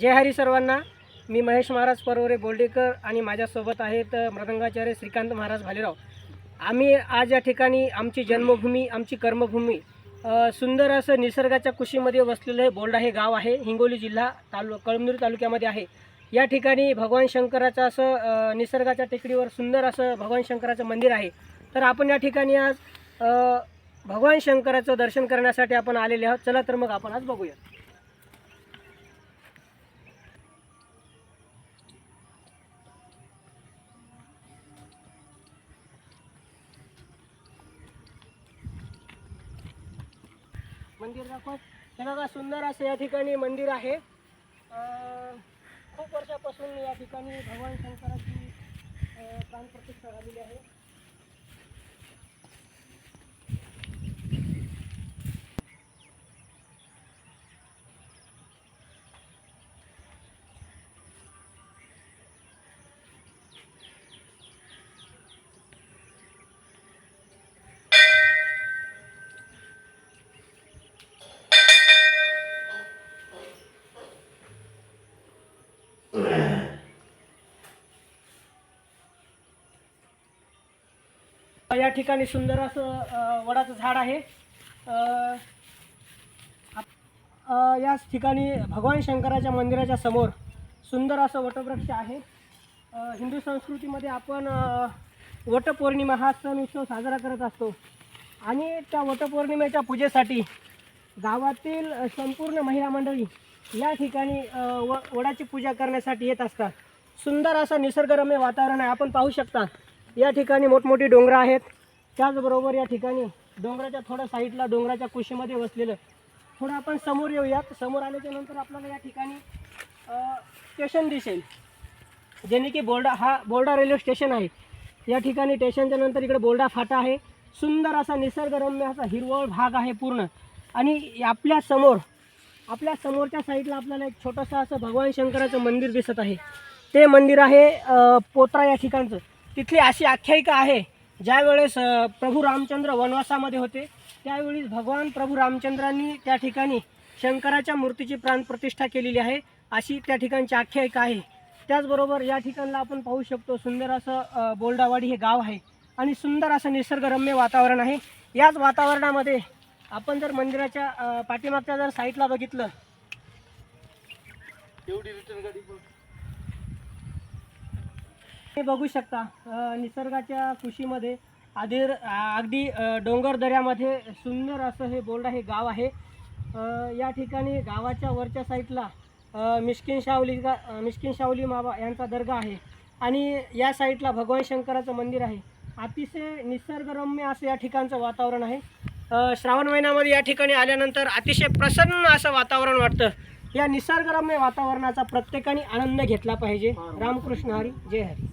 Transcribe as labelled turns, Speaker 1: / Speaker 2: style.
Speaker 1: जय हरी सर्वांना. मी महेश महाराज परवरे बोर्डेकर आणि माझ्यासोबत आहेत मृदंगाचार्य श्रीकांत महाराज भालेराव. आम्ही आज या ठिकाणी आमची जन्मभूमी आमची कर्मभूमी सुंदर असं निसर्गाच्या कुशीमध्ये वसलेलं हे बोर्डा हे गाव आहे. हिंगोली जिल्हा तालु कळमनुरी तालुक्यामध्ये आहे. या ठिकाणी भगवान शंकराचं असं निसर्गाच्या टेकडीवर सुंदर असं भगवान शंकराचं मंदिर आहे. तर आपण या ठिकाणी आज भगवान शंकराचं दर्शन करण्यासाठी आपण आलेले आहोत. चला तर मग आपण आज बघूया मंदिर दाखवत. हे बघा सुंदर असं या ठिकाणी मंदिर आहे. खूप वर्षापासून या ठिकाणी भगवान शंकराची प्राणप्रतिष्ठा झालेली आहे. या ठिकाणी सुंदर असं वडाचं झाड आहे. आप- याच ठिकाणी भगवान शंकराच्या मंदिराच्या समोर सुंदर असं वटवृक्ष आहे. हिंदू संस्कृतीमध्ये आपण वटपौर्णिमा हा सण उत्सव साजरा करत असतो. आणि त्या वटपौर्णिमेच्या पूजेसाठी गावातील संपूर्ण महिला मंडळी या ठिकाणी व वडाची पूजा करण्यासाठी येत असतात. सुंदर असं निसर्गरम्य वातावरण आहे आपण पाहू शकता. या ठिकाणी मोठमोठी डोंगरं आहेत. त्याचबरोबर या ठिकाणी डोंगराच्या थोड्या साईडला डोंगराच्या कुशीमध्ये वसलेलं. थोडं आपण समोर येऊयात. समोर आल्याच्यानंतर आपल्याला या ठिकाणी स्टेशन दिसेल. जेणे की बोर्डा हा बोर्डा रेल्वे स्टेशन आहे. या ठिकाणी स्टेशनच्या नंतर इकडे बोर्डा फाटा आहे. सुंदर असा निसर्गरम्य असा हिरवळ भाग आहे पूर्ण. आणि आपल्यासमोर आपल्या समोरच्या साईडला आपल्याला एक छोटंसं असं भगवान शंकराचं मंदिर दिसत आहे. ते मंदिर आहे पोत्रा या ठिकाणचं. तिथली अशी आख्यायिका आहे ज्यावेळेस प्रभू रामचंद्र वनवासामध्ये होते त्यावेळी भगवान प्रभू रामचंद्रांनी त्या ठिकाणी शंकराच्या मूर्तीची प्राणप्रतिष्ठा केलेली आहे अशी त्या ठिकाणची आख्यायिका आहे. त्याचबरोबर या ठिकाणला आपण पाहू शकतो सुंदर असं बोलडावाडी बोल्डावाडी हे गाव आहे आणि सुंदर असं निसर्गरम्य वातावरण आहे. याच वातावरणामध्ये आपण जर मंदिराच्या पाठीमागच्या जर साईडला बघितलं. हे बघू शकता निसर्गाच्या कुशीमध्ये आधीर अगदी डोंगर दऱ्यामध्ये सुंदर असं हे बोर्ड हे गाव आहे. या ठिकाणी गावाच्या वरच्या साईडला मिश्किन मिस्किन शावली का मिश्किन शावली माबा यांचा दर्गा आहे. आणि या साईडला भगवान शंकराचं मंदिर आहे. अतिशय निसर्गरम्य असं या ठिकाणचं वातावरण आहे. श्रावण महिन्यामध्ये या ठिकाणी आल्यानंतर अतिशय प्रसन्न असं वातावरण वाटतं. या निसर्गरम्य वातावरणाचा प्रत्येकाने आनंद घेतला पाहिजे. रामकृष्ण हरी जय हरी.